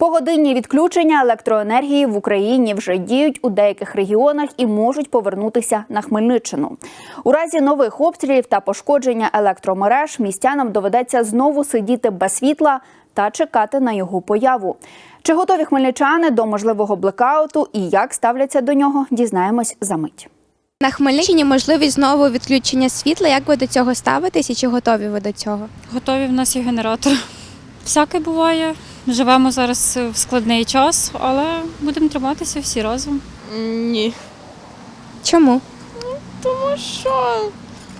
Погодинні відключення електроенергії в Україні вже діють у деяких регіонах і можуть повернутися на Хмельниччину. У разі нових обстрілів та пошкодження електромереж містянам доведеться знову сидіти без світла та чекати на його появу. Чи готові хмельничани до можливого блекауту і як ставляться до нього, дізнаємось за мить. На Хмельниччині можливість знову відключення світла. Як ви до цього ставитесь і чи готові ви до цього? Готові в нас є генератор. Всяке буває. Живемо зараз в складний час, але будемо триматися всі разом. Ні. Чому? Тому що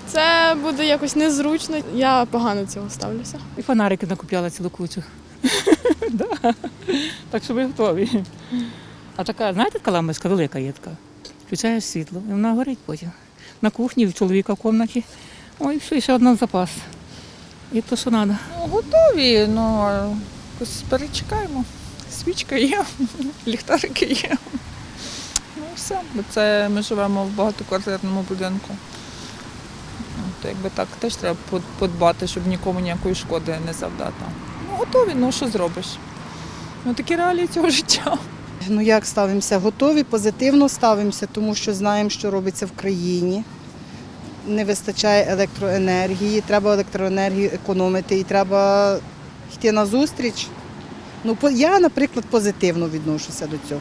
це буде якось незручно. Я погано до цього ставлюся. І фонарики накупляла цілу кучу. Так що ми готові. А така, знаєте, така лампочка велика є така. Включаєш світло, і вона горить потім. На кухні, в чоловіка в кімнаті. Ой, все, і ще одна запас. І то, що треба. Ну, готові, ну якось перечекаємо. Свічка є, ліхтарики є. Ну все, бо це ми живемо в багатоквартирному будинку. То якби так теж треба подбати, щоб нікому ніякої шкоди не завдати. Ну, готові, ну що зробиш? Ну такі реалії цього життя. Ну як ставимося? Готові, позитивно ставимося, тому що знаємо, що робиться в країні. Не вистачає електроенергії, треба електроенергію економити і треба йти на зустріч. Ну, я, наприклад, позитивно відношуся до цього.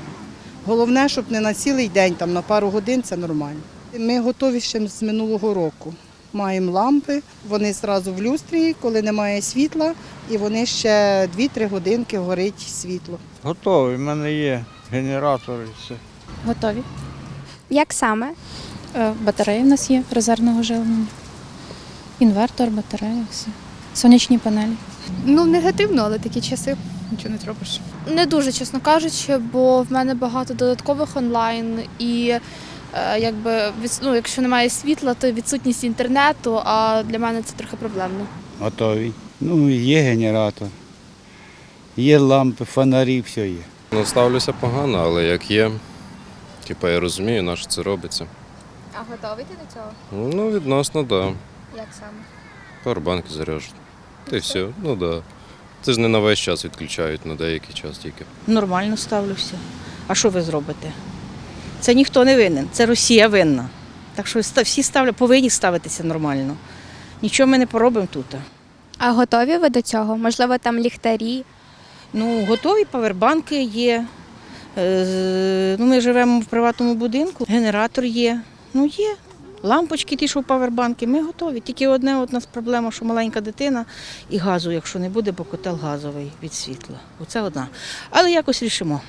Головне, щоб не на цілий день, там на пару годин це нормально. Ми готові ще з минулого року. Маємо лампи, вони одразу в люстрі, коли немає світла, і вони ще 2-3 годинки горить світло. Готовий, в мене є генератор і все. Готові. Як саме? Е, Батареї в нас є резервного живлення. Інвертор, батарея, все. Сонячні панелі. Ну, негативно, але такі часи. Нічого не зробиш. Не дуже, чесно кажучи, бо в мене багато додаткових онлайн і е, якби ну, якщо немає світла, то відсутність інтернету, а для мене це трохи проблемно. Готовий. Ну, є генератор, є лампи, фонарі, все є. Ну, ставлюся погано, але як є, типа я розумію, на що це робиться. А готові ти до цього? Ну, відносно, так. Да. Як саме? Пауербанки заряджу. Та й все, ну так. Да. Це ж не на весь час відключають, на деякий час тільки. Нормально ставлюся. А що ви зробите? Це ніхто не винен, це Росія винна. Так що всі ставлять, повинні ставитися нормально. Нічого ми не поробимо тут. А готові ви до цього? Можливо, там ліхтарі. Ну, готові павербанки є. Е, Ну, ми живемо в приватному будинку, генератор є. Ну, є. Лампочки, ті, що в павербанки, ми готові. Тільки одне от нас проблема, що маленька дитина і газу, якщо не буде, бо котел газовий від світла. Оце одна. Але якось рішимо.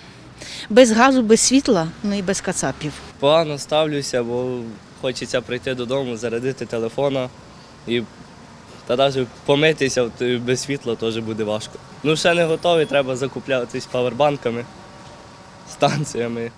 Без газу, без світла, ну і без кацапів. Погано ставлюся, бо хочеться прийти додому, зарядити телефона і та навіть помитися без світла теж буде важко. Ну, ще не готові, треба закуплятись павербанками, станціями.